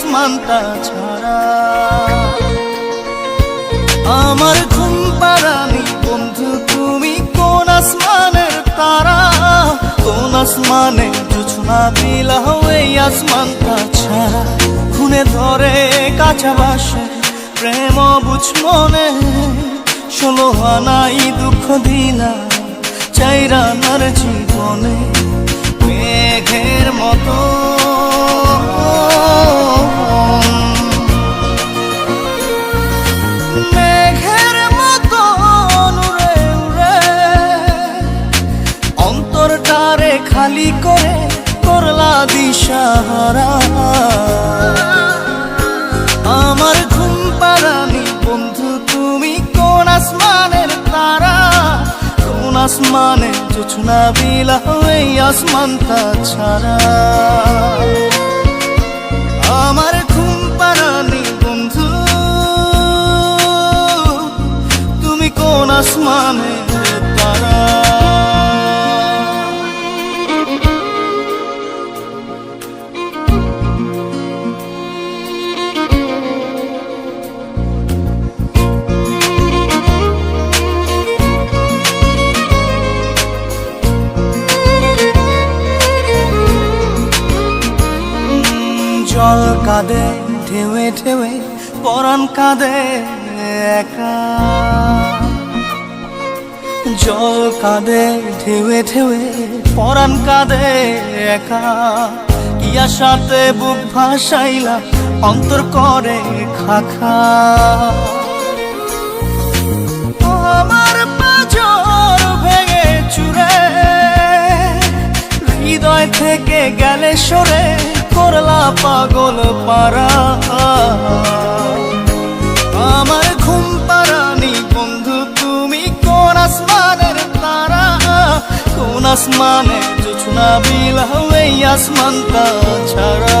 আসমানটা ছাড়া। আমার ঘুম পারানি বন্ধু, তুমি কোন আসমানের তারা? কোন আসমানে জোছনা বিলাহ এই আসমানটা ছাড়া। খুনে ধরে কাঁচা বাসে, প্রেম বুঝ মনে। ষোলো আনাই দুঃখ দিলা চাইরা নার জীবনে। মেঘের মতো দিশাহারা আমার ঘুম পারানি বন্ধু, তুমি কোন আসমানের তারা? কোন আসমানে জোছনা বিলা এই আসমানটা ছাড়া আমার ঘুম পারানি কাঁদে ঢেউে ঢেউে পরাণ কাঁদে একা। ইয়া সাথে বুক ভাসাইলা, অন্তর করে খাখা। আমার পাজর ভেঙে চুরে, হৃদয় থেকে গেলে সরে করলা পাগল পারা আসমানে জোছনা বিলাহ এই আসমানটা ছাড়া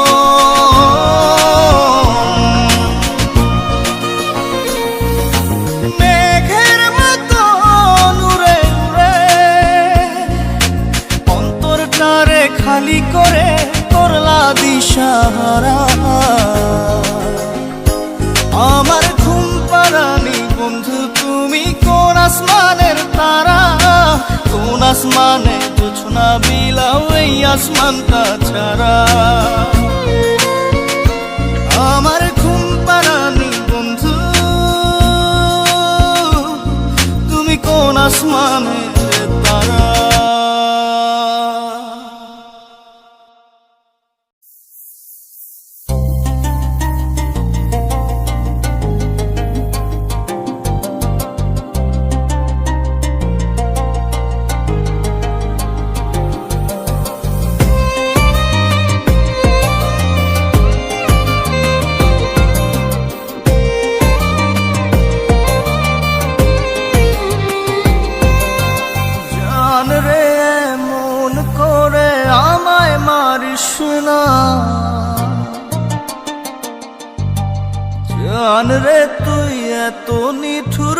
খালি করে করলা আমার ঘুম পারানি বন্ধু তুমি কোন আসমানের তারা? কোন আসমানে জোছনা বিলাও এই আসমানটা ছাড়া। আমার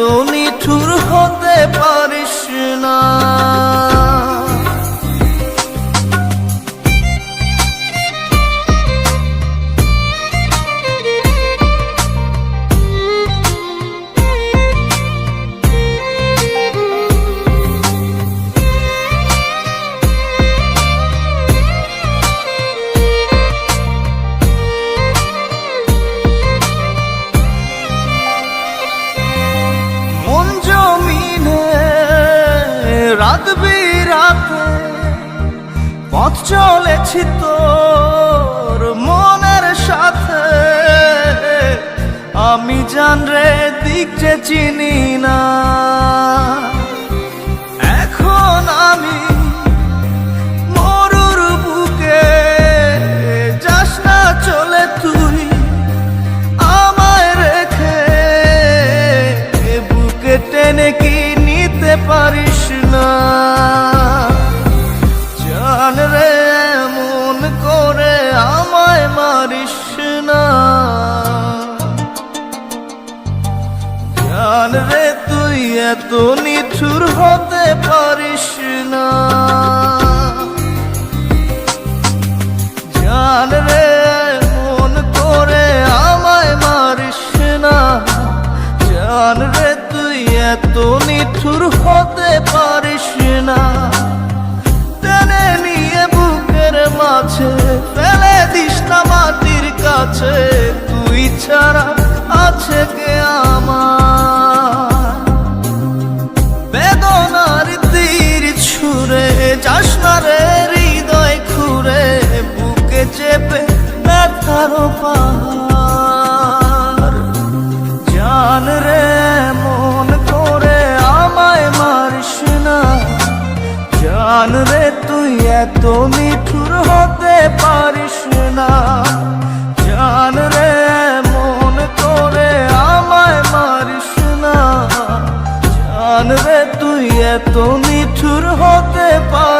এত তুই এত হতে পারিস না। জান রে, মন করে আমায় মারিস না। জান রে, তুই এত নিঠুর হতে পারিস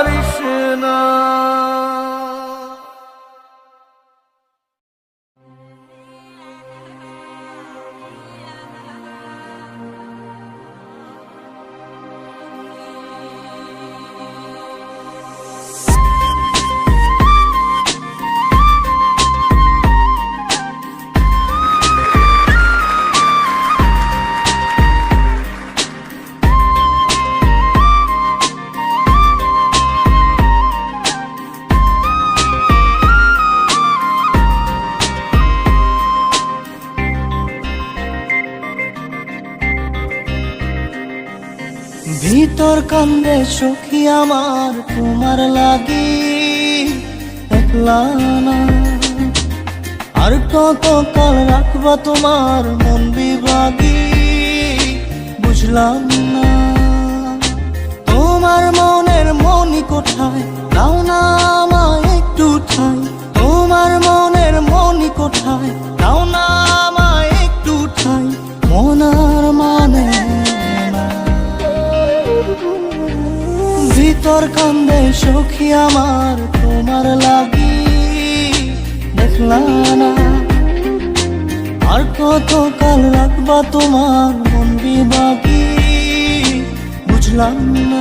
তোমার লাগি আর কত কাল রাখবা তোমার মন বিভাগী? বুঝলাম না। তোমার মনের মনি কোথায়? দাও না ভিতর কান্দে সখী আমার, তোমার লাগি দেখলাম না। আর কত কাল রাখবা তোমার মন বাকি বুঝলাম না।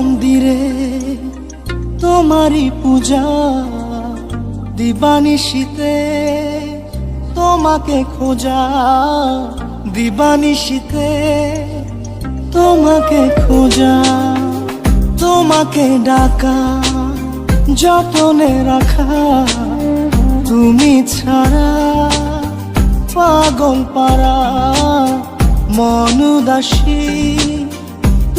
মন্দিরে তোমারই পূজা দিবানিশীতে তোমাকে খোঁজা দিবানিশীতে তোমাকে খোঁজা, তোমাকে ডাকা, যতনে রাখা, তুমি ছাড়া পাগল পারা মনুদাসী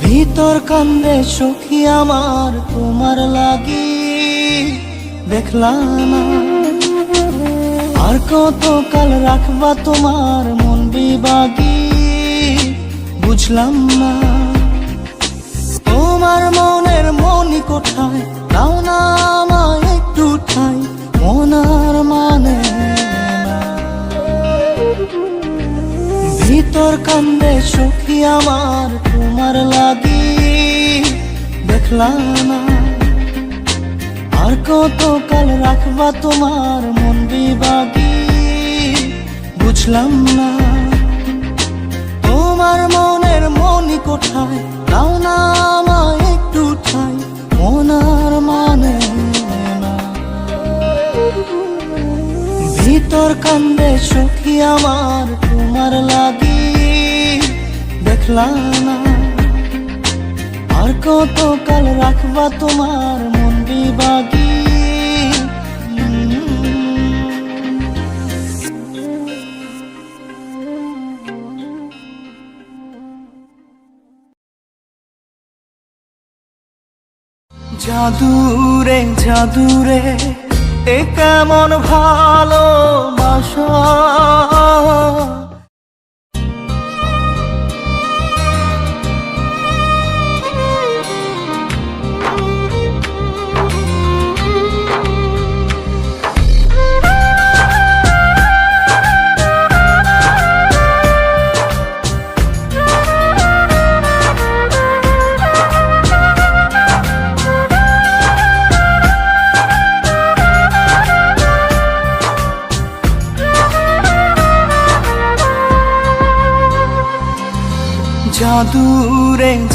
ভিতর কান্দে সখী আমার, তোমার লাগি দেখলা না। আর কত কাল রাখবা তোমার মন বিবাগী বুঝলাম না। তোমার মনের মনি কোঠায় দাও না আমায় একটু ঠাই মনার মানে ভিতর কান্দে সুখী আমার, তোমার লাগি দেখলা না। আর কত কাল রাখবা তোমার মন বিবাগী বুঝলাম না। তোমার মনের মনি কোঠায় দাও না আমায় একটু ঠাই মনার মানে ভিতর কান্দে সুখী আমার তোমার লাগি দেখলা না। আর কত কাল রাখবা তোমার মন বিবাগী জাদুরে জাদুরে, এ কেমন ভালোবাসা। জাদুরে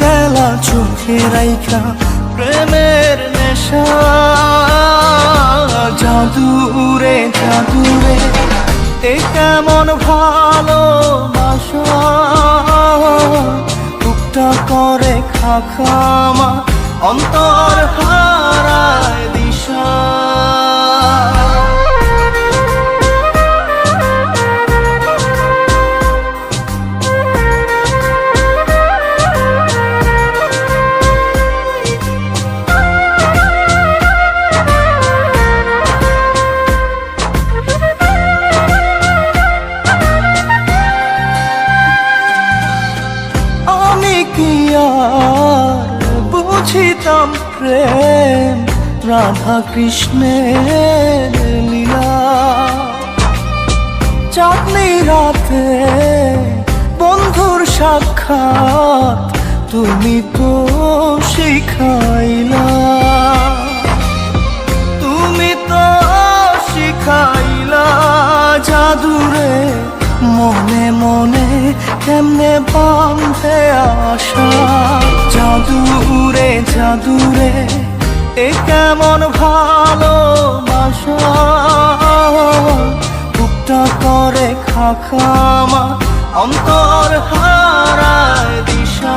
গেলা চোখে রাইখা প্রেমের নেশা। জাদুরে জাদুরে, এ কেমন ভালোবাসা? বুকটা করে খাখামা অন্তর হারায় দিশা। কৃষ্ণের লীলা। চাঁদনি রাতে বন্ধুর সাক্ষাৎ তুমি তো শিখাইলা। তুমি তো শিখাইলা জাদুরে মনে মনে কেমনে বাঁধে আশা। জাদুরে জাদুরে এ কেমন ভালোবাসা বুকটা করে খাখামা অন্তর হারায় দিশা।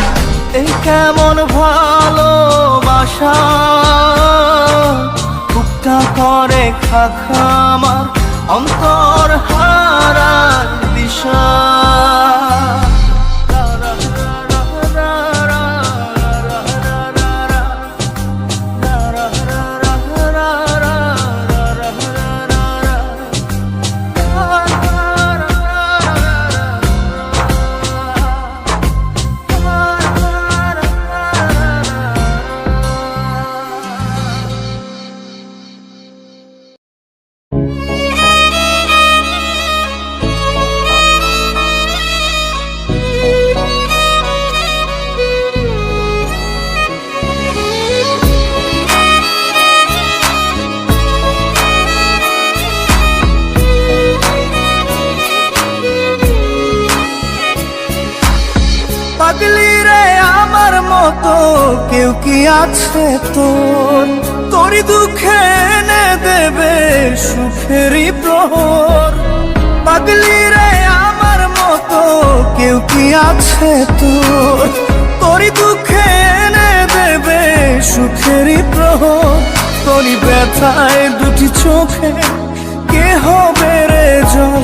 এই কেমন ভালোবাসা? বুকটা করে খাখামার অন্তর হারার দিশা। কেউ কি আছে তোর? তোরই দুঃখে এনে দেবে সুখেরই প্রহর। পাগলি রে আমার মতো কেউ কি আছে তোর? তোরই দুঃখে এনে দেবে সুখেরই প্রহর। তোরই ব্যথায় দুটি চোখে কে হবে রে জল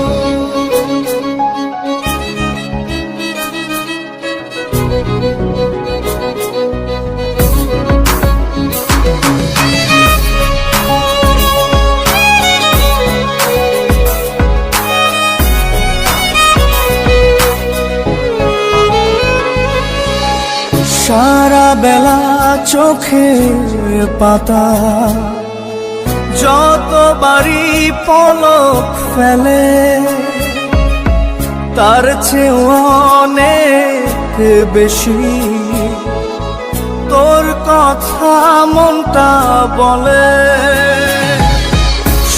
সারা বেলা চোখের পাতা। যতবারই পলক ফেলে তার চেয়ে অনেক বেশি। কথা মনটা বলে।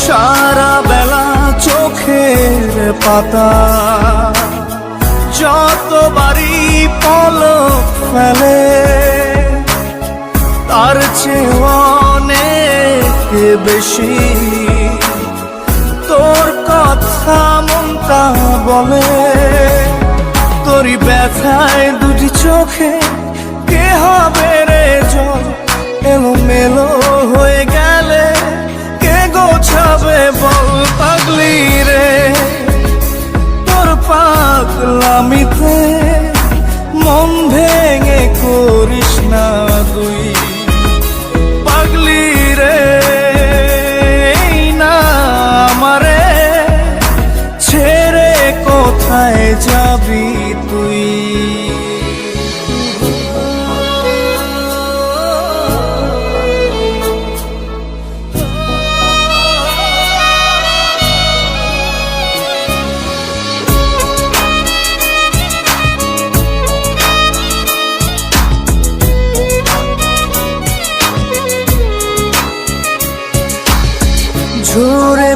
সারা বেলা চোখের পাতা। যতবারই পলক ফেলে, তার চেয়ে অনেক বেশি। তোর কথা মনটা বলে তোরই ব্যথায় দুটি চোখে হবে রে জল? এলো মেলো হয়ে গেলে কে গোছাবে বল পাগলি রে? তোর পাগলামিতে মন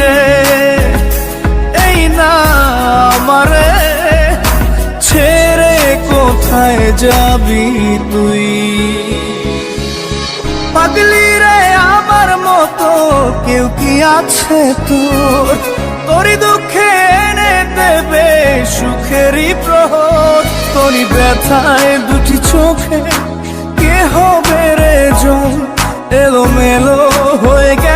রে, এই না আমারে, ছেড়ে কোথায় যাবি তুই? পাগলি রে আমার মতো কেউ কি আছে তোর? তোরই দুঃখে এনে দেবে সুখেরই প্রহর। তোরই ব্যথায় দুটি চোখে কে হবে রে জল এলো মেলো হয়ে গেলে